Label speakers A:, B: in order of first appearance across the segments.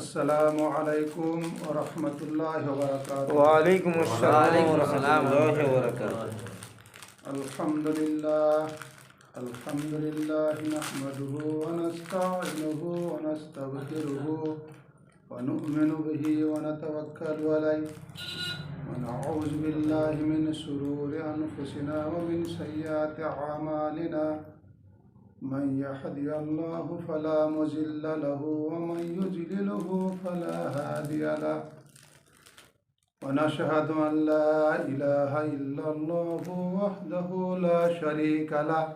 A: السلام علیکم ورحمۃ اللہ
B: وبرکاتہ۔ وعلیکم السلام ورحمۃ اللہ وبرکاتہ۔
A: الحمد للہ الحمد لله ونؤمن به ونتوكل عليه ونعوذ بالله من شرور أنفسنا ومن سيئات أعمالنا من يهدي الله فلا مضل له ومن يضلله فلا هادي له. ونشهد أن لا إله إلا الله وحده لا شريك له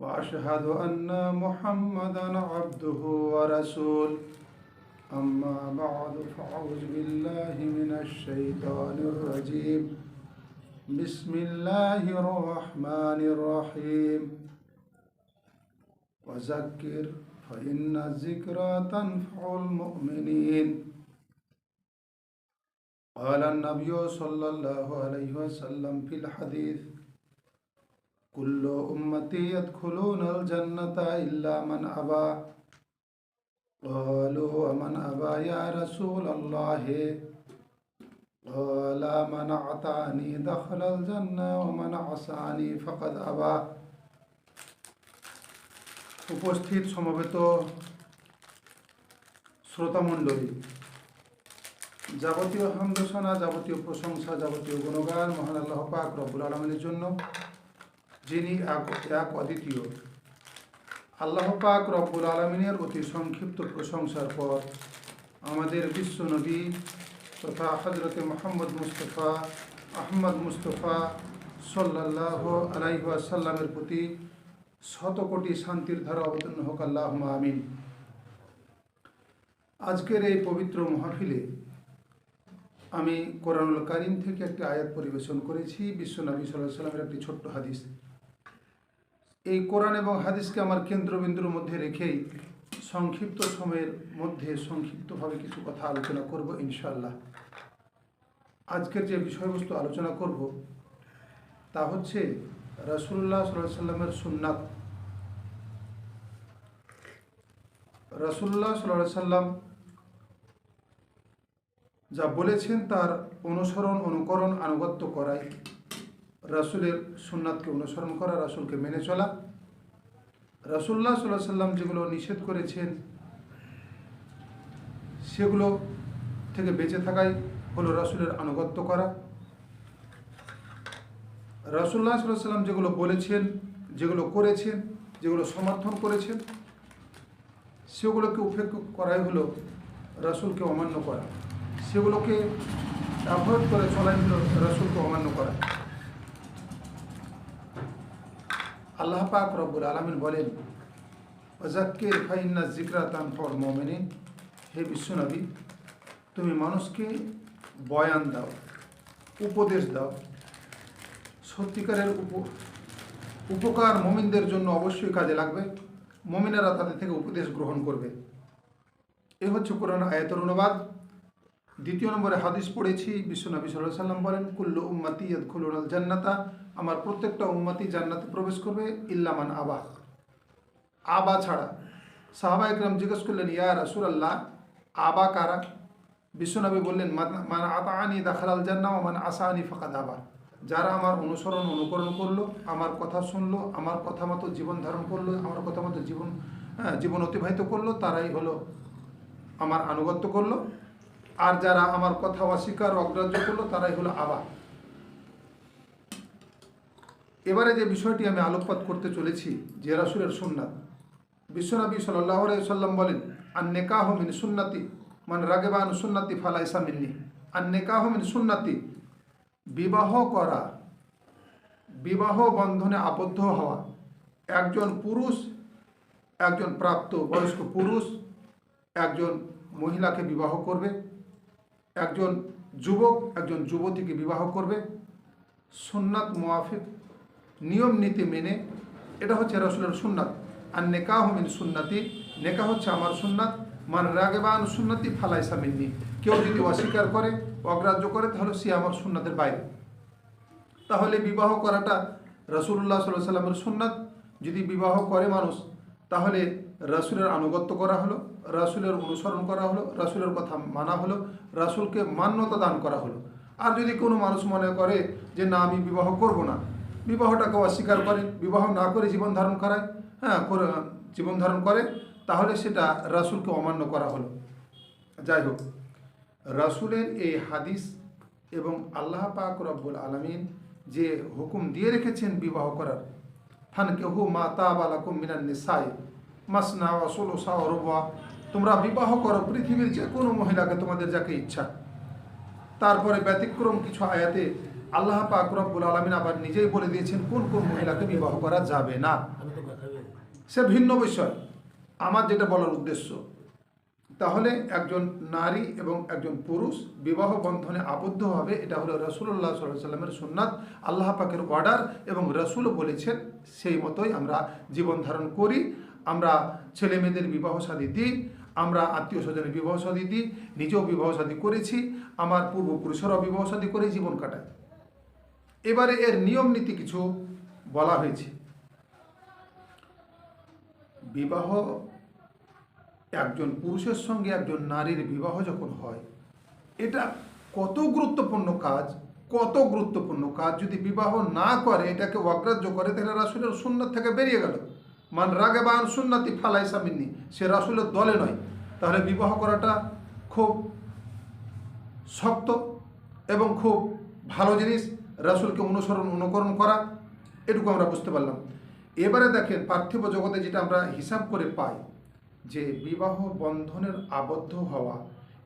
A: وأشهد أن محمدا عبده ورسوله أما بعد فأعوذ بالله من الشيطان الرجيم. بسم الله الرحمن الرحيم. وذكر فإن الذكرى تنفع المؤمنين. قال النبي صلى الله عليه وسلم في الحديث كل أمتي يدخلون الجنة إلا من أبى. قالوا ومن أبى يا رسول الله؟ قال من أعطاني دخل الجنة ومن عصاني فقد أبى. উপস্থিত সমবেত শ্রোতামণ্ডলী, যাবতীয় হামদোসনা যাবতীয় প্রশংসা, যাবতীয় গুণগান, মহান আল্লাহ পাক রব্বুল আলমিনের জন্য, যিনি এক এক অদ্বিতীয়। আল্লাহ পাক রব্বুল আলমিনের অতি সংক্ষিপ্ত প্রশংসার পর আমাদের বিশ্ব নবী তথা হজরতে মোহাম্মদ মুস্তফা, আহমদ মুস্তফা সাল্লাহ আলাইসাল্লামের প্রতি শত কোটি শান্তির ধারা অবতীর্ণ হোক আল্লাহ আমিন। আজকের এই পবিত্র মহাফিলে আমি কোরআনুল কারিম থেকে একটি আয়াত পরিবেশন করেছি বিশ্বনবী সাল্লাহ সাল্লামের একটি ছোট্ট হাদিস। এই কোরআন এবং হাদিসকে আমার কেন্দ্রবিন্দুর মধ্যে রেখেই সংক্ষিপ্ত সময়ের মধ্যে সংক্ষিপ্তভাবে কিছু কথা আলোচনা করব ইনশাল্লাহ আজকের যে বিষয়বস্তু আলোচনা করব, তা হচ্ছে রাসুল্লাহ সাল্লাহ সাল্লামের সুন্নাত। রাসুল্লাহ সাল্লাহ সাল্লাম যা বলেছেন তার অনুসরণ, অনুকরণ, আনুগত্য করাই রাসুলের সুন্নাতকে অনুসরণ করা, রাসুলকে মেনে চলা। রাসুল্লাহ সাল্লাহ সাল্লাম যেগুলো নিষেধ করেছেন, সেগুলো থেকে বেঁচে থাকাই হলো রাসুলের আনুগত্য করা। রাসুল্লাহ সাল্লাহ সাল্লাম যেগুলো বলেছেন, যেগুলো করেছেন, যেগুলো সমর্থন করেছেন, সেগুলোকে উপেক্ষা করাই হলো রাসুলকে অমান্য করা। সেগুলোকে অ্যাভয়েড করে চলাই হলো রসুলকে অমান্য করা। আল্লাহ পাক রব্বুল আলমিন বলেন ওজাক্কের ফাইন্না জিকরা তানফর মোমেনিন। হে বিশ্বনবী, তুমি মানুষকে বয়ান দাও, উপদেশ দাও সত্যিকারের উপ, উপকার মমিনদের জন্য অবশ্যই কাজে লাগবে। মমিনেরা তাদের থেকে উপদেশ গ্রহণ করবে। এ হচ্ছে কোরআন আয়াতের অনুবাদ। দ্বিতীয় নম্বরে হাদিস পড়েছি, বিশ্বনবী সাল্লাহ সাল্লাম বলেন, কুল্লু উম্মাতি ইয়াদখুলুনাল জান্নাতা আমার প্রত্যেকটা উম্মাতি জান্নাতে প্রবেশ করবে ইল্লামান আবা। আবা ছাড়া। সাহাবা একরাম জিজ্ঞেস করলেন, ইয়া রাসূলুল্লাহ, আবা কারা? বিশ্বনবী বললেন, মান আতাআনি দাখালাল জান্নাহ ওয়া মান আসানি ফাকাদ আবা। যারা আমার অনুসরণ অনুকরণ করল আমার কথা শুনলো আমার কথা মতো জীবন ধারণ করল আমার কথা মতো জীবন হ্যাঁ, জীবন অতিবাহিত করল তারাই হলো আমার আনুগত্য করল। আর যারা আমার কথা অস্বীকার অগ্রাহ্য করল তারাই হলো আবা। এবারে যে বিষয়টি আমি আলোকপাত করতে চলেছি যে রাসুলের সুন্নাত। বিশ্বনবী সাল্লাহ সাল্লাম বলেন আর নেকাহ মিন সুন্নাতি মানে রাগেবান সুন্নাতি ফালাইসা মিন্নি। আর নেকাহ মিন সুন্নাতি বিবাহ করা, বিবাহ বন্ধনে আবদ্ধ হওয়া, একজন পুরুষ, একজন প্রাপ্ত বয়স্ক পুরুষ, একজন মহিলাকে বিবাহ করবে, একজন যুবক, একজন যুবতীকে বিবাহ করবে, সুন্নাত মোয়াফিক নিয়ম নীতি মেনে, এটা হচ্ছে রসুলের সুন্নাত। আর নেকাহ মিন সুন্নাতি নেকা হচ্ছে আমার সুন্নাত, মান রাগেবান সুন্নতি ফালাই সামিননি কেউ যদি অস্বীকার করে অগ্রাহ্য করে, তাহলে সে আমার সুন্নাতের বাইরে। তাহলে বিবাহ করাটা রসুল্লাহ সাল্লাহ সাল্লামের সুন্নাত। যদি বিবাহ করে মানুষ, তাহলে রাসুলের আনুগত্য করা হলো, রাসুলের অনুসরণ করা হলো, রাসুলের কথা মানা হলো, রাসুলকে মান্যতা দান করা হলো। আর যদি কোনো মানুষ মনে করে যে, না, আমি বিবাহ করব না। বিবাহটাকে অস্বীকার করে, বিবাহ না করে জীবন ধারণ করায় হ্যাঁ জীবন ধারণ করে, তাহলে সেটা রাসুলকে অমান্য করা হলো। যাই হোক। রাসুলের এই হাদিস এবং আল্লাহ পাক রব্বুল আলমিন যে হুকুম দিয়ে রেখেছেন বিবাহ করার ফান কেহু মা তাবালাকুম মিনান নিসাই মাসনা ওয়াসুল ওসা রবা তোমরা বিবাহ করো পৃথিবীর যে কোনো মহিলাকে তোমাদের যাকে ইচ্ছা। তারপরে ব্যতিক্রম কিছু আয়াতে আল্লাহ পাক রব্বুল আলমিন আবার নিজেই বলে দিয়েছেন কোন কোন মহিলাকে বিবাহ করা যাবে না। সে ভিন্ন বিষয়। আমার যেটা বলার উদ্দেশ্য তাহলে একজন নারী এবং একজন পুরুষ বিবাহ বন্ধনে আবদ্ধ হবে, এটা হলো রসুল্লাহ সাল্লামের সুন্নাত, আল্লাহ পাকের অর্ডার এবং রসুল বলেছেন, সেই মতোই আমরা জীবন ধারণ করি, আমরা ছেলে মেয়েদের বিবাহ শাদী দিই, আমরা আত্মীয় স্বজনের বিবাহ শাদী দিই, নিজেও বিবাহ শাদী করেছি, আমার পূর্বপুরুষেরাও বিবাহ শাদী করে জীবন কাটায়। এবারে এর নিয়ম নীতি কিছু বলা হয়েছে। বিবাহ একজন পুরুষের সঙ্গে একজন নারীর বিবাহ যখন হয়, এটা কত গুরুত্বপূর্ণ কাজ? কত গুরুত্বপূর্ণ কাজ? যদি বিবাহ না করে, এটাকে অগ্রাহ্য করে, তাহলে রাসুলের সুন্নত থেকে বেরিয়ে গেল। মান রাগে বান সুন্নতি ফালাই সামিননি সে রাসুলের দলে নয়। তাহলে বিবাহ করাটা খুব শক্ত এবং খুব ভালো জিনিস। রাসুলকে অনুসরণ, অনুকরণ করা, এটুকু আমরা বুঝতে পারলাম। এবারে দেখেন পার্থিব জগতে যেটা আমরা হিসাব করে পাই যে বিবাহ বন্ধনের আবদ্ধ হওয়া,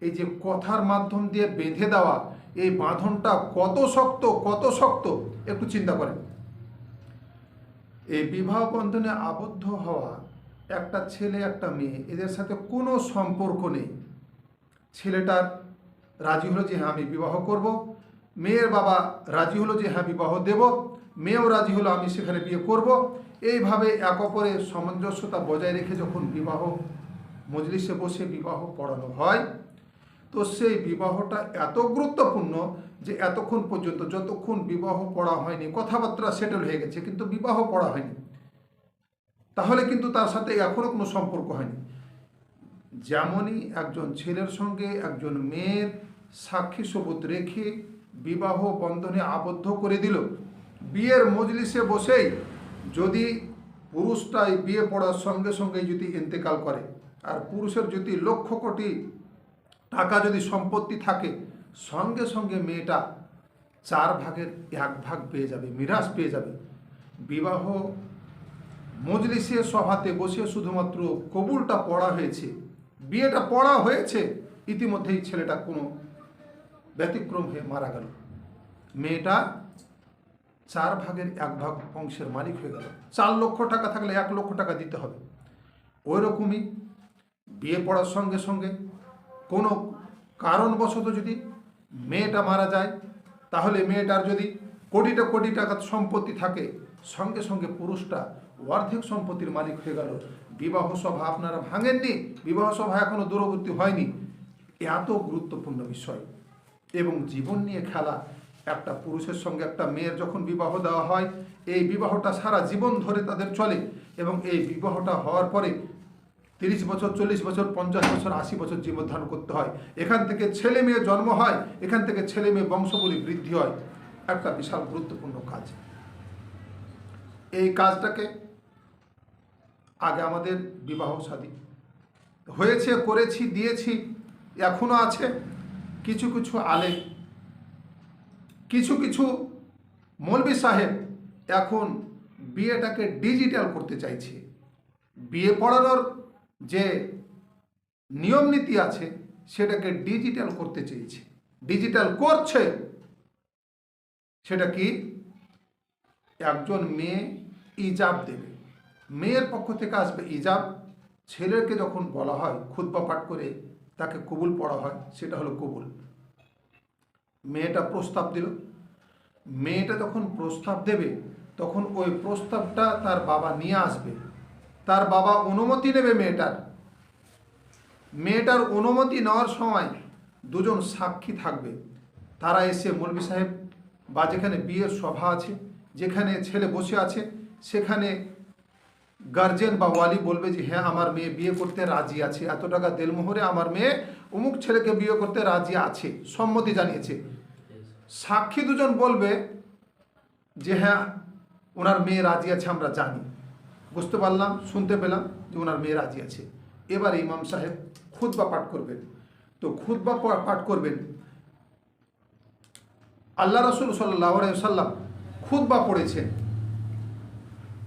A: এই যে কথার মাধ্যম দিয়ে বেঁধে দেওয়া, এই বাঁধনটা কত শক্ত কত শক্ত, একটু চিন্তা করেন। এই বিবাহ বন্ধনে আবদ্ধ হওয়া, একটা ছেলে, একটা মেয়ে, এদের সাথে কোনো সম্পর্ক নেই। ছেলেটার রাজি হলো যে হ্যাঁ আমি বিবাহ করব। মেয়ের বাবা রাজি হলো যে হ্যাঁ বিবাহ দেব। মেয়েও রাজি হলো, আমি সেখানে বিয়ে করব। এইভাবে এক অপরের সামঞ্জস্যতা বজায় রেখে যখন বিবাহ মজলিসে বসে বিবাহ পড়ানো হয়, তো সেই বিবাহটা এত গুরুত্বপূর্ণ যে এতক্ষণ পর্যন্ত যতক্ষণ বিবাহ পড়া হয়নি, কথাবার্তা সেটেল হয়ে গেছে, কিন্তু বিবাহ পড়া হয়নি। তাহলে কিন্তু তার সাথে এখনও কোনো সম্পর্ক হয়নি। যেমনই একজন ছেলের সঙ্গে একজন মেয়ের সাক্ষী সবুত রেখে বিবাহ বন্ধনে আবদ্ধ করে দিল, বিয়ের মজলিসে বসেই যদি পুরুষটাই বিয়ে পড়ার সঙ্গে সঙ্গে যদি ইন্তেকাল করে, আর পুরুষের যদি লক্ষ কোটি টাকা যদি সম্পত্তি থাকে, সঙ্গে সঙ্গে মেয়েটা চার ভাগের এক ভাগ পেয়ে যাবে, মিরাজ পেয়ে যাবে। বিবাহ মজলিসে, সভাতে বসে শুধুমাত্র কবুলটা পড়া হয়েছে, বিয়েটা পড়া হয়েছে, ইতিমধ্যেই ছেলেটা কোনো ব্যতিক্রম হয়ে মারা গেল। মেয়েটা চার ভাগের এক ভাগ অংশের মালিক হয়ে গেল। চার লক্ষ টাকা থাকলে এক লক্ষ টাকা দিতে হবে। ওই রকমই বিয়ে পড়ার সঙ্গে সঙ্গে কোনো কারণবশত যদি মেয়েটা মারা যায়, তাহলে মেয়েটার যদি কোটিটা কোটি টাকা সম্পত্তি থাকে, সঙ্গে সঙ্গে পুরুষটা অর্ধেক সম্পত্তির মালিক হয়ে গেল। বিবাহ সভা আপনারা ভাঙেননি, বিবাহ সভা এখনও দূরবর্তী হয়নি। এত গুরুত্বপূর্ণ বিষয়। এবং জীবন নিয়ে খেলা একটা পুরুষের সঙ্গে একটা মেয়ের যখন বিবাহ দেওয়া হয়, এই বিবাহটা সারা জীবন ধরে তাদের চলে এবং এই বিবাহটা হওয়ার পরে তিরিশ বছর, চল্লিশ বছর, পঞ্চাশ বছর, আশি বছর জীবন ধারণ করতে হয়। এখান থেকে ছেলে মেয়ে জন্ম হয়, এখান থেকে ছেলে মেয়ে বংশগুলি বৃদ্ধি হয়। একটা বিশাল গুরুত্বপূর্ণ কাজ। এই কাজটাকে আগে আমাদের বিবাহ শাদী হয়েছে, করেছি, দিয়েছি, এখনও আছে। কিছু কিছু আলেম কিছু কিছু মৌলবী সাহেব এখন বিয়েটাকে ডিজিটাল করতে চাইছে। বিয়ে পড়ানোর যে নিয়ম নীতি আছে, সেটাকে ডিজিটাল করতে চেয়েছে ডিজিটাল করছে, সেটা কি? একজন মেয়ে ইজাব দেবে। মেয়ের পক্ষ থেকে আসবে ইজাব। ছেলেকে যখন বলা হয়, খুদ্া পাঠ করে তাকে কবুল পড়া হয়, সেটা হলো কবুল। মেয়েটা প্রস্তাব দিল। মেয়েটা যখন প্রস্তাব দেবে, তখন ওই প্রস্তাবটা তার বাবা নিয়ে আসবে। তার বাবা অনুমতি নেবে মেয়েটার। মেয়েটার অনুমতি নেওয়ার সময় দুজন সাক্ষী থাকবে। তারা এসে মৌলবী সাহেব বা যেখানে বিয়ের সভা আছে, যেখানে ছেলে বসে আছে, সেখানে গার্জেন বা ওয়ালি বলবে যে হ্যাঁ আমার মেয়ে বিয়ে করতে রাজি আছে। এত টাকা দেলমোহরে আমার মেয়ে অমুক ছেলেকে বিয়ে করতে রাজি আছে, সম্মতি জানিয়েছে। সাক্ষী দুজন বলবে যে হ্যাঁ ওনার মেয়ে রাজি আছে, আমরা জানি। বুঝতে পারলাম, শুনতে পেলাম যে ওনার মেয়ে রাজি আছে। এবার ইমাম সাহেব খুতবা পাঠ করবেন। তো পা- পাঠ করবেন। আল্লাহ রসুল সাল্লাহ সাল্লাম খুতবা পড়েছেন।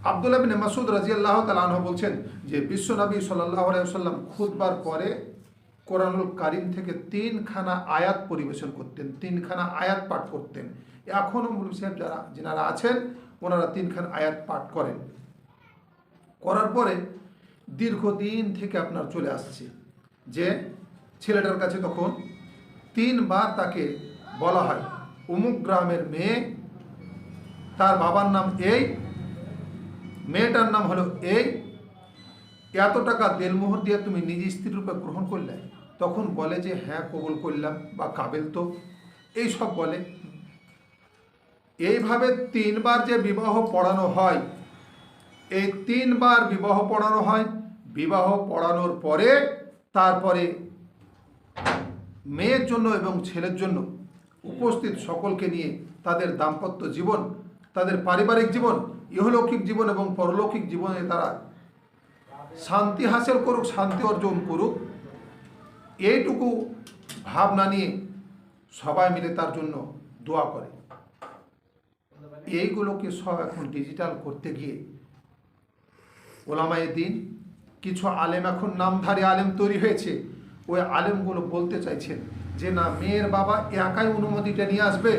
A: আবদুল্লাহ বিন মাসুদ রাজি আল্লাহ তালাহ বলছেন যে বিশ্বনবী সাল্লাহ সাল্লাম খুতবার পরে কোরআনুল কারিম থেকে তিনখানা আয়াত পরিবেশন করতেন, তিনখানা আয়াত পাঠ করতেন। এখনও মুরুল সাহেব যারা, যেনারা আছেন, ওনারা তিনখানা আয়াত পাঠ করেন। করার পরে দীর্ঘদিন থেকে আপনার চলে আসছে যে ছেলেটার কাছে তখন তিনবার তাকে বলা হয় অমুক গ্রামের মেয়ে, তার বাবার নাম এই, মেয়েটার নাম হলো এই, এত টাকা দেলমোহর দিয়ে তুমি নিজ স্ত্রীর রূপে গ্রহণ করলে? তখন বলে যে হ্যাঁ কবুল করলাম বা কাবেল তো। এই সব বলে। এইভাবে তিনবার যে বিবাহ পড়ানো হয়, এই তিনবার বিবাহ পড়ানো হয়। বিবাহ পড়ানোর পরে তারপরে মেয়ের জন্য এবং ছেলের জন্য উপস্থিত সকলকে নিয়ে তাদের দাম্পত্য জীবন, তাদের পারিবারিক জীবন, ইহলৌকিক জীবন এবং পরলৌকিক জীবনে তারা শান্তি হাসিল করুক, শান্তি অর্জন করুক। এইটুকু ভাবনা নিয়ে সবাই মিলে তার জন্য দোয়া করে। এইগুলোকে সব এখন ডিজিটাল করতে গিয়ে ওলামায়ে দিন, কিছু আলেম এখন নামধারী আলেম তৈরি হয়েছে। ওই আলেমগুলো বলতে চাইছেন যে, না, মেয়ের বাবা একাই অনুমতিটা নিয়ে আসবে।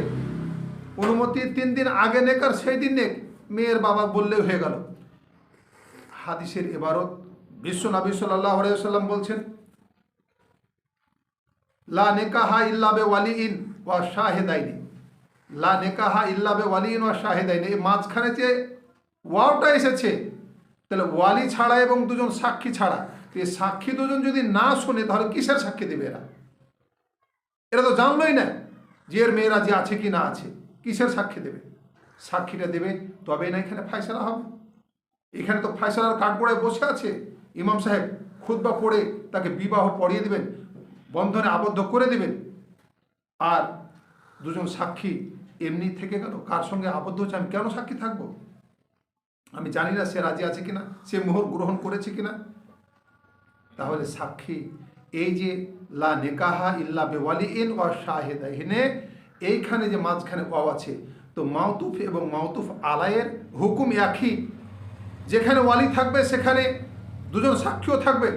A: অনুমতি তিন দিন আগে নেক আর সেই দিন নেক। মেয়ের বাবা বললেও হয়ে গেল। হাদিসের এবারত বিশ্ব নবী সাল্লাহ সাল্লাম বলছেন লা নেকাহা ইল্লাবে ওয়ালি ইন ওয়া শাহেদাইনি। লা নেকাহা ইল্লাবে ওয়ালি ইন ওয়া শাহেদাইনি। এই মাঝখানে যে ওয়াওটা এসেছে, তাহলে ওয়ালি ছাড়া এবং দুজন সাক্ষী ছাড়া, তো এই সাক্ষী দুজন যদি না শোনে, তাহলে কিসের সাক্ষী দেবে এরা? এরা তো জানলোই না যে এর মেয়েরা যে আছে কি না আছে। কিসের সাক্ষী দেবে? সাক্ষীটা দেবে, তবেই না এখানে ফায়সালা হবে। এখানে তো ফায়সালার কাঠগোড়ায় বসে আছে ইমাম সাহেব। খুতবা পড়ে তাকে বিবাহ পড়িয়ে দেবেন। বন্ধনে আবদ্ধ করে দেবেন। আর দুজন সাক্ষী এমনি থেকে গেল, কার সঙ্গে আবদ্ধ হচ্ছে, আমি কেন সাক্ষী থাকব? আমি জানি না সে রাজি আছে কিনা, সে মোহর গ্রহণ করেছে কিনা। তাহলে সাক্ষী, এই যে লা নেকাহা ইল্লা বেওয়ালি ইন ওয়া শাহেদা হিনে এইখানে যে মাঝখানে ওয়াও আছে, তো মাউতুফ এবং মাউতুফ আলায়ের হুকুম একই। যেখানে ওয়ালি থাকবে, সেখানে দুজন সাক্ষীও থাকবে।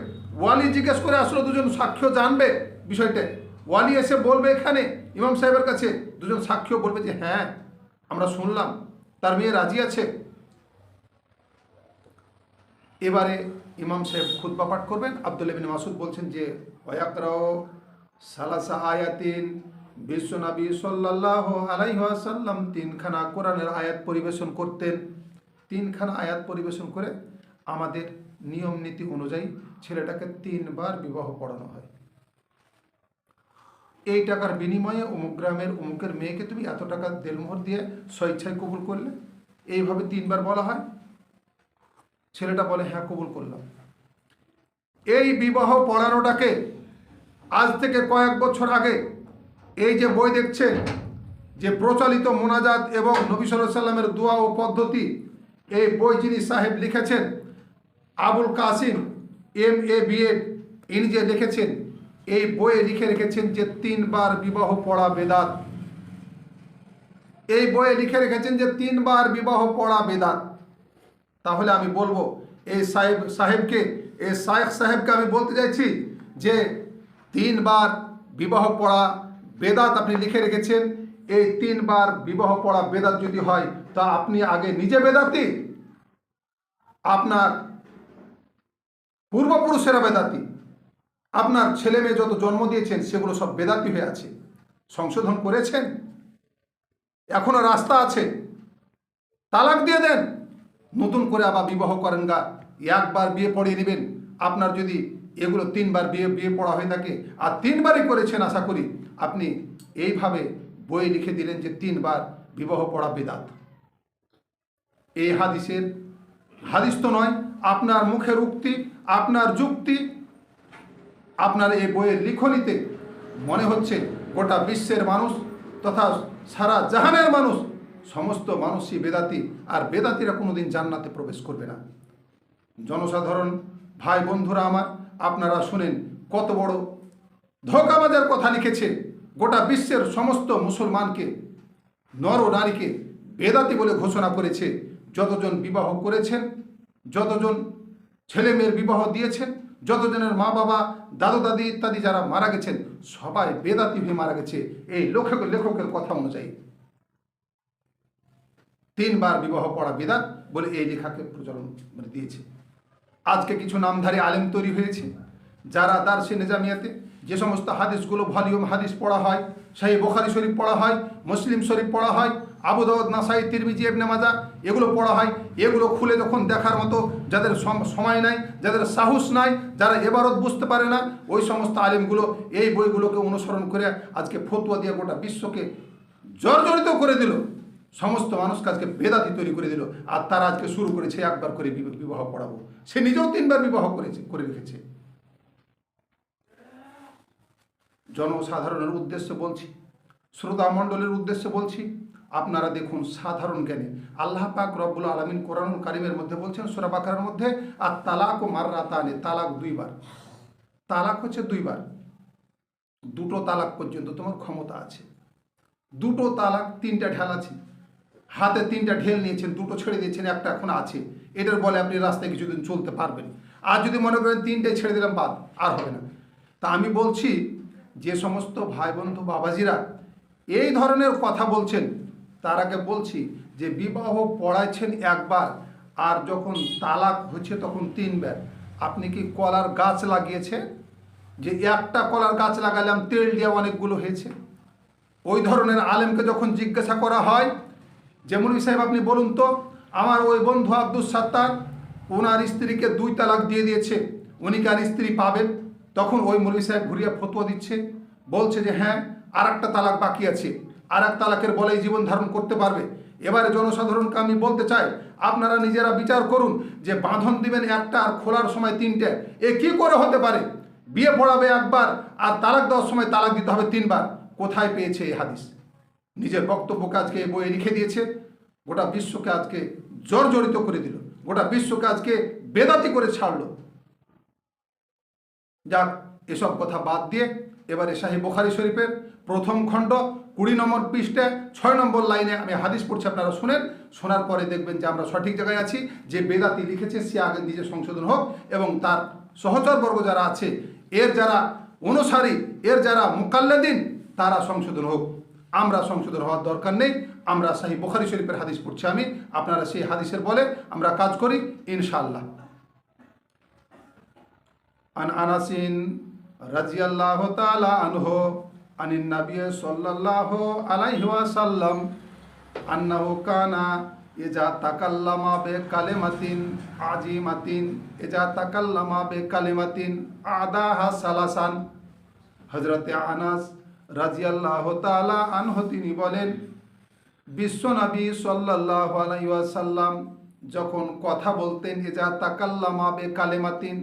A: ওয়ালি জিজ্ঞেস করে আসলে, দুজন সাক্ষ্য জানবে বিষয়টা? ওয়ালি এসে বলবে এখানে, ইমাম সাহেবের কাছে, দুজন সাক্ষীও বলবে যে হ্যাঁ আমরা শুনলাম, তার মেয়ে রাজি আছে। এবারে ইমাম সাহেব খুতবা পাঠ করবেন। আব্দুল মাসুদ বলছেন যে ওয়াকরাও সালাসা আয়াতিন বিশ্বনবী সাল্লাহ আলাইহাসাল্লাম তিনখানা কোরআনের আয়াত পরিবেশন করতেন। তিনখানা আয়াত পরিবেশন করে আমাদের নিয়ম নীতি অনুযায়ী ছেলেটাকে তিনবার বিবাহ পড়ানো হয়। এই টাকার বিনিময়ে অমুক গ্রামের অমুকের মেয়েকে তুমি এত টাকা দেলমোহর দিয়ে স্বেচ্ছায় কবুল করলে? এইভাবে তিনবার বলা হয়? ছেলেটা বলে হ্যাঁ কবুল করলাম। এই বিবাহ পড়ানোটাকে আজ থেকে কয়েক বছর আগে এই যে বই দেখছেন, যে প্রচলিত মোনাজাত এবং নবী সাল্লামের দোয়া ও পদ্ধতি, এই বই যিনি সাহেব লিখেছেন Abul Kasim M A B Ed ইনি যে লিখেছেন, এই বইয়ে লিখে রেখেছেন যে তিনবার বিবাহ পড়া বেদাত। এই বইয়ে লিখে রেখেছেন যে তিনবার বিবাহ পড়া বেদাত। তাহলে আমি বলব, এই সাহেব সাহেবকে, এই শায়েখ সাহেবকে আমি বলতে চাইছি যে তিনবার বিবাহ পড়া বেদাত আপনি লিখে রেখেছেন। এই তিনবার বিবাহ পড়া বেদাত যদি হয়, তা আপনি আগে নিজে বেদাতি আপনার পূর্বপুরুষেরা বেদাতি আপনার ছেলে মেয়ে যত জন্ম দিয়েছেন, সেগুলো সব বেদাতি হয়ে আছে। সংশোধন করেছেন। এখনও রাস্তা আছে। তালাক দিয়ে দেন। নতুন করে আবার বিবাহ করেন গা। একবার বিয়ে পড়িয়ে নেবেন। আপনার যদি এগুলো তিনবার বিয়ে বিয়ে পড়া হয়ে থাকে, আর তিনবারই করেছেন, আশা করি আপনি এইভাবে বই লিখে দিলেন যে তিনবার বিবাহ পড়া বেদাত এই হাদিসের, হাদিস তো নয়, আপনার মুখের উক্তি আপনার যুক্তি, আপনার এই বইয়ের লিখনিতে মনে হচ্ছে গোটা বিশ্বের মানুষ তথা সারা জাহানের মানুষ, সমস্ত মানুষই বেদাতি আর বেদাতিরা কোনোদিন জান্নাতে প্রবেশ করবে না। জনসাধারণ, ভাই বন্ধুরা আমার, আপনারা শুনেন কত বড় ধোকাবাজের কথা লিখেছে গোটা বিশ্বের সমস্ত মুসলমানকে, নর নারীকে বেদাতি বলে ঘোষণা করেছে। যতজন বিবাহ করেছেন, যতজন ছেলে মেয়ের বিবাহ দিয়েছেন, যতজনের মা বাবা, দাদু দাদি ইত্যাদি যারা মারা গেছেন, সবাই বেদাতি হয়ে মারা গেছে। এই লেখক লেখকের কথা অনুযায়ী। তিনবার বিবাহ পড়া বেদাত বলে এই লেখাকে প্রচলন মানে দিয়েছে। আজকে কিছু নামধারী আলেম তৈরি হয়েছে, যারা দার্সে নিজামিয়াতে যে সমস্ত হাদিসগুলো, ভলিউম হাদিস পড়া হয় সেই বোখারি শরীফ পড়া হয়, মুসলিম শরীফ পড়া হয়, আবু দাউদ নাসাই তিরমিজি, ইবনে মাজা এগুলো পড়া হয়, এগুলো খুলে যখন দেখার মতো যাদের সম- সময় নাই, যাদের সাহস নাই, যারা এবারত বুঝতে পারে না, ওই সমস্ত আলিমগুলো এই বইগুলোকে অনুসরণ করে আজকে ফতুয়া দিয়ে গোটা বিশ্বকে জর্জরিত করে দিল। সমস্ত মানুষকে আজকে বেদাতি তৈরি করে দিল। আর তারা আজকে শুরু করেছে একবার করে বিবাহ পড়াবো। সে নিজেও তিনবার বিবাহ করেছে, করে রেখেছে। জনসাধারণের উদ্দেশ্যে বলছি, শ্রোতা মণ্ডলের উদ্দেশ্যে বলছি আপনারা দেখুন সাধারণ জ্ঞানে। আল্লাহ পাক রব্বুল আলমিন কোরআন কারিমের মধ্যে বলছেন, সুরা বাকারের মধ্যে আর তালাক ও মাররাতানে, তালাক দুইবার। তালাক হচ্ছে দুইবার। দুটো তালাক পর্যন্ত তোমার ক্ষমতা আছে। দুটো তালাক তিনটা ঢাল আছে। হাতে তিনটা ঢেল নিয়েছেন, দুটো ছেড়ে দিয়েছেন, একটা এখন আছে। এটার বলে আপনি রাস্তায় কিছুদিন চলতে পারবেন। আর যদি মনে করেন তিনটে ছেড়ে দিলাম, বাদ, আর হবে না। তা আমি বলছি, যে সমস্ত ভাই বন্ধু বাবাজিরা এই ধরনের কথা বলছেন তারাকে বলছি যে বিবাহ পড়াইছেন একবার আর যখন তালাক হচ্ছে তখন তিনবার। আপনি কি কলার গাছ লাগিয়েছে? যে একটা কলার গাছ লাগালাম তেল দিয়ে অনেকগুলো হয়েছে। ওই ধরনের আলেমকে যখন জিজ্ঞাসা করা হয় যে মৌলী সাহেব আপনি বলুন তো, আমার ওই বন্ধু আব্দুল সাত্তার ওনার স্ত্রীকে দুই তালাক দিয়ে দিয়েছে, উনি কি আর স্ত্রী পাবেন? তখন ওই মৌলী সাহেব ঘুরিয়ে ফতোয়া দিচ্ছে, বলছে যে হ্যাঁ আর একটা তালাক বাকি আছে। আর এক তালাকের বলেই জীবন ধারণ করতে পারবে। এবারে জনসাধারণকে আমি বলতে চাই, আপনারা নিজেরা বিচার করুন যে বাঁধন দিবেন একটা আর খোলার সময় তিনটে। এ কি করে হতে পারে? বিয়ে পড়াবে একবার আর তালাক দেওয়ার সময় তালাক দিতে হবে তিনবার। কোথায় পেয়েছে এই হাদিস? নিজের বক্তব্যকে আজকে এই বইয়ে লিখে দিয়েছে। গোটা বিশ্বকে আজকে জর্জরিত করে দিল। গোটা বিশ্বকে আজকে বেদাতি করে ছাড়ল। যাক, এসব কথা বাদ দিয়ে এবারে শাহী বোখারি শরীফের প্রথম খণ্ড কুড়ি নম্বর পৃষ্ঠে, ছয় নম্বর লাইনে আমি হাদিস পড়ছি, আপনারা শুনেন। শোনার পরে দেখবেন যে আমরা সঠিক জায়গায় আছি। যে বেদাতি লিখেছে, সে আগে নিজে সংশোধন হোক এবং তার সহচরবর্গ যারা আছে, এর যারা অনুসারী, এর যারা মোকাল্লাদিন, তারা সংশোধন হোক। আমরা সংশোধন হওয়ার দরকার নেই। আমরা সেই বুখারি শরীফের হাদিস পড়ছি আমি। আপনারা সেই হাদিসের বলে আমরা কাজ করি ইনশাল্লাহ আন আনাসিন রাজিয়াল্লাহ তালা আনহ আনিন নাবিয়ে সাল্লাহ আলাইহাসাল্লাম আন্নাহু কানা এজা তাকাল্লামা বে কালেমাতিন আজিমাতিন এজা তাকাল্লামা বে কালেমাতিন আদাহা সালাসান হজরতে আনাস রাজিয়াল্লাহ তালা আনহ তিনি বলেন বিশ্বনবী সাল্লাহ আলাইসাল্লাম যখন কথা বলতেন এজা তাকাল্লামা বে কালেমাতিন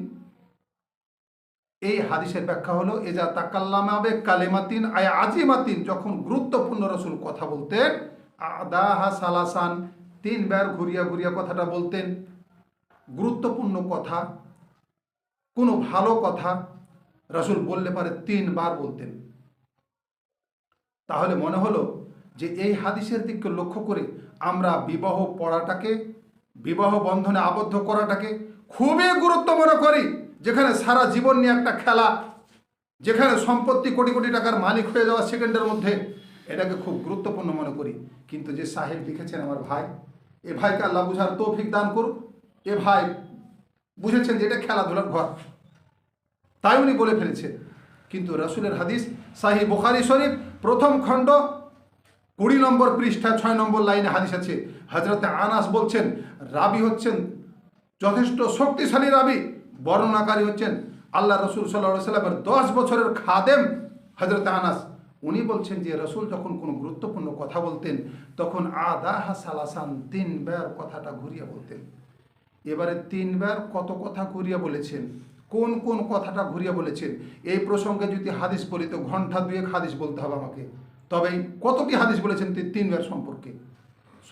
A: এই হাদিসের ব্যাখ্যা হলো এজা তাকাল্লামাবে কালেমাতিন আয় আজিমাতিন। যখন গুরুত্বপূর্ণ রসুল কথা বলতেন, আদাহা সালাসান। তিনবার ঘুরিয়া ঘুরিয়া কথাটা বলতেন। গুরুত্বপূর্ণ কথা, কোনো ভালো কথা রসুল বললে পারে তিনবার বলতেন। তাহলে মনে হলো যে এই হাদিসের দিককে লক্ষ্য করে আমরা বিবাহ পড়াটাকে, বিবাহ বন্ধনে আবদ্ধ করাটাকে খুবই গুরুত্ব মনে করি। যেখানে সারা জীবন নিয়ে একটা খেলা, যেখানে সম্পত্তি কোটি কোটি টাকার মালিক হয়ে যাওয়া সেকেন্ডের মধ্যে, এটাকে খুব গুরুত্বপূর্ণ মনে করি। কিন্তু যে সাহেব লিখেছেন আমার ভাই, এ ভাইকে আল্লাহ বুঝার তৌফিক দান করুক। এ ভাই বুঝেছেন যে এটা খেলাধুলার ঘর। তাই উনি বলে ফেলেছেন কিন্তু রসুলের হাদিস, সাহি বুখারি শরীফ, প্রথম খণ্ড, কুড়ি নম্বর পৃষ্ঠা, ছয় নম্বর লাইনে হাদিস আছে। হজরতে আনাস বলছেন, রাবি হচ্ছেন যথেষ্ট শক্তিশালী রাবি। বর্ণনাকারী হচ্ছেন আল্লাহ রসুল সাল্লাহ সাল্লামের দশ বছরের খাদেম হজরত আনাস। উনি বলছেন যে রসুল যখন কোনো গুরুত্বপূর্ণ কথা বলতেন, তখন আদাহা সালাসান তিনবার কথাটা ঘুরিয়ে বলতেন। এবারে তিনবার কত কথা ঘুরিয়ে বলেছেন? কোন কোন কথাটা ঘুরিয়ে বলেছেন? এই প্রসঙ্গে যদি হাদিস বলি, তো ঘণ্টা দুয়েক হাদিস বলতে হবে আমাকে। তবে এই কতটি হাদিস বলেছেন তিনবার সম্পর্কে?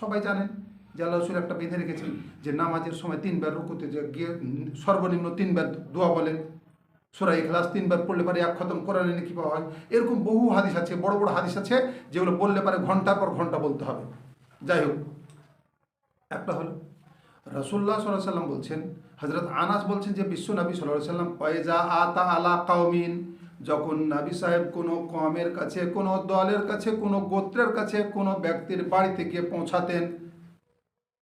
A: সবাই জানেন? যে আল্লাহ রসুল একটা বেঁধে রেখেছেন যে নামাজের সময় তিনবার রুকুতে যে গিয়ে সর্বনিম্ন তিনবার দোয়া বলেন। সুরাই ইখলাস তিনবার পড়লে পারে এক খতম কোরআনে নাকি পাওয়া হয়। এরকম বহু হাদিস আছে, বড় বড় হাদিস আছে, যেগুলো বললে পারে ঘণ্টার পর ঘণ্টা বলতে হবে। যাই হোক, একটা হলো রসুল্লাহ সাল্লাহ সাল্লাম বলছেন হজরত আনাস বলছেন যে বিশ্ব নবী সাল্লাহ সাল্লাম ওয়েজা আতা আলা কাউমিন যখন নাবি সাহেব কোনো কমের কাছে, কোনো দলের কাছে, কোনো গোত্রের কাছে কোনো ব্যক্তির বাড়িতে গিয়ে পৌঁছাতেন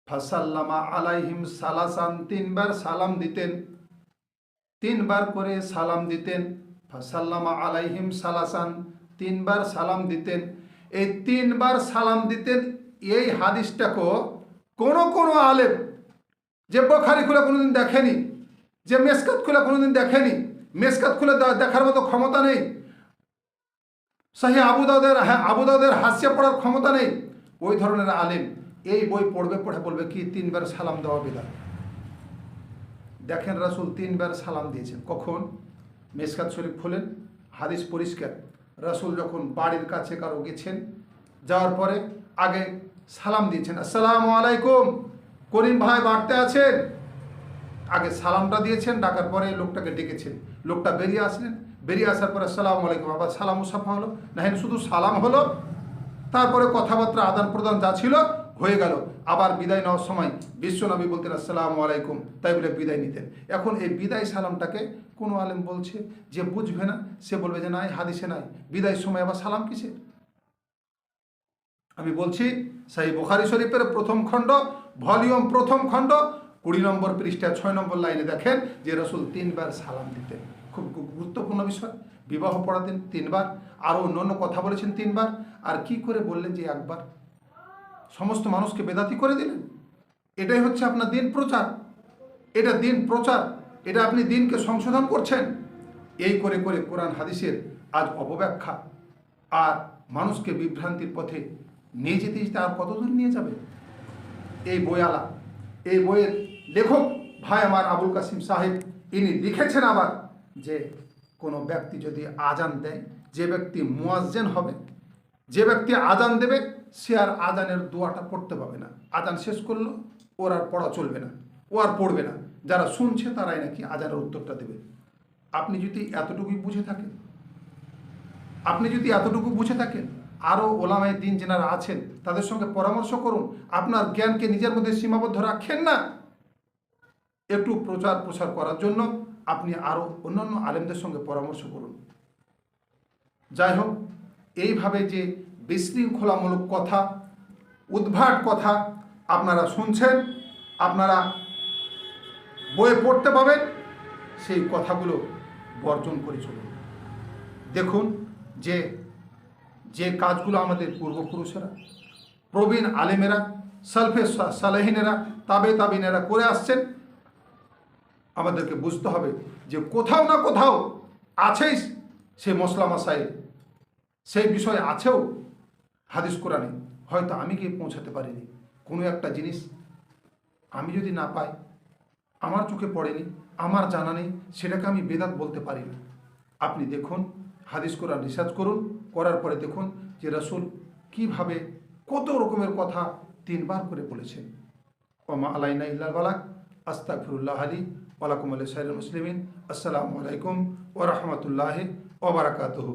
A: ফাসাল্লামা আলাইহিম সালাসান, তিনবার সালাম দিতেন। তিনবার করে সালাম দিতেন। ফাসাল্লামা আলাইহিম সালাসান, তিনবার সালাম দিতেন। এই তিনবার সালাম দিতেন, এই হাদিসটাকেও কোনো কোনো আলেম যে বখারি খুলে কোনোদিন দেখেনি, যে মেসকাত খুলে কোনোদিন দেখেনি, মেসকাত খুলে দেখার মতো ক্ষমতা নেই, সাহি আবুদাউদের হ্যাঁ আবুদাউদের হাস্যে পড়ার ক্ষমতা নেই, ওই ধরনের আলেম। এই বই পড়বে, পড়ে বলবে কি, তিনবার সালাম দেওয়া বিধান। দেখেন রাসুল তিনবার সালাম দিয়েছেন। কখন? মেসকাত শরীফ খুলেন, হাদিস পরিষ্কার। রাসুল যখন বাড়ির কাছে কারও গেছেন, যাওয়ার পরে আগে সালাম দিয়েছেন। আসসালামু আলাইকুম, করিম ভাই বাড়তে আছেন? আগে সালামটা দিয়েছেন, ডাকার পরে লোকটাকে ডেকেছেন। লোকটা বেরিয়ে আসলেন, বেরিয়ে আসার পরে আসসালামু আলাইকুম, আবার সালাম মুসাফা হলো। না শুধু সালাম হলো, তারপরে কথাবার্তা আদান প্রদান যা ছিল হয়ে গেল। আবার বিদায় নেওয়ার সময় বিশ্বনবী বলতেন, আসসালামু আলাইকুম। তাই বলে বিদায় নিতেন। এখন এই বিদায় সালামটাকে কোনো আলেম বলছে যে বুঝবে না। সে বলবে যে, নাই, হাদিসে নাই। বিদায়ের সময় আবার সালাম কিসে? আমি বলছি সেই বুখারি শরীফের প্রথম খণ্ড, ভলিউম প্রথম খণ্ড, কুড়ি নম্বর পৃষ্ঠা, ছয় নম্বর লাইনে দেখেন যে রসুল তিনবার সালাম দিতেন। খুব গুরুত্বপূর্ণ বিষয়। বিবাহ পড়াতেন তিনবার, আরও অন্য কথা বলেছেন তিনবার। আর কি করে বললেন যে একবার? সমস্ত মানুষকে বেদাতি করে দিলেন? এটাই হচ্ছে আপনার দিন প্রচার। এটা দিন প্রচার। এটা আপনি দিনকে সংশোধন করছেন। এই করে করে কোরআন হাদিসের আজ অপব্যাখ্যা। আর মানুষকে বিভ্রান্তির পথে নিয়ে যেতে যেতে আর কতদূর নিয়ে যাবে? এই বইয়ালা এই বইয়ের লেখক ভাই আমার আবুল কাসিম সাহেব, ইনি লিখেছেন আবার যে কোনো ব্যক্তি যদি আজান দেয়, যে ব্যক্তি মুয়াজ্জেন হবে যে ব্যক্তি আজান দেবে, সে আর আজানের দোয়াটা পড়তে পাবে না। আজান শেষ করল, ওর আর পড়া চলবে না, ও আর পড়বে না। যারা শুনছে, তারাই নাকি আজানের উত্তরটা দেবে। আপনি যদি এতটুকুই বুঝে থাকেন, আপনি যদি এতটুকু বুঝে থাকেন আরও ওলামায় দিন যেনারা আছেন, তাদের সঙ্গে পরামর্শ করুন। আপনার জ্ঞানকে নিজের মধ্যে সীমাবদ্ধ রাখেন না। একটু প্রচার প্রসার করার জন্য আপনি আরও অন্যান্য আলেমদের সঙ্গে পরামর্শ করুন। যাই হোক, এইভাবে যে বিশৃঙ্খলামূলক কথা, উদ্ভাট কথা আপনারা শুনছেন, আপনারা বইয়ে পড়তে পাবেন, সেই কথাগুলো বর্জন করে চলুন। দেখুন যে যে কাজগুলো আমাদের পূর্বপুরুষেরা, প্রবীণ আলেমেরা, সালফে সালেহিনেরা, তাবে তাবিনেরা করে আসছেন, আমাদেরকে বুঝতে হবে যে কোথাও না কোথাও আছেই সে মশলা মাসাইল সেই বিষয় আছেও হাদিস কোরআনে, হয়তো আমি গিয়ে পৌঁছাতে পারিনি। কোনো একটা জিনিস আমি যদি না পাই, আমার চোখে পড়েনি, আমার জানা নেই, সেটাকে আমি বেদাত বলতে পারি না। আপনি দেখুন, হাদিস কোরআন রিসার্চ করুন, করার পরে দেখুন যে রসুল কীভাবে কত রকমের কথা তিনবার করে বলেছেন। ওমা আলাইনা ইল্লাল বালাক, আস্তাগফিরুল্লাহ আলী ওয়ালাকুম আলী সাইরুল মুসলিমিন, আসসালামু আলাইকুম ওয়া রাহমাতুল্লাহি ওয়া বারাকাতুহু।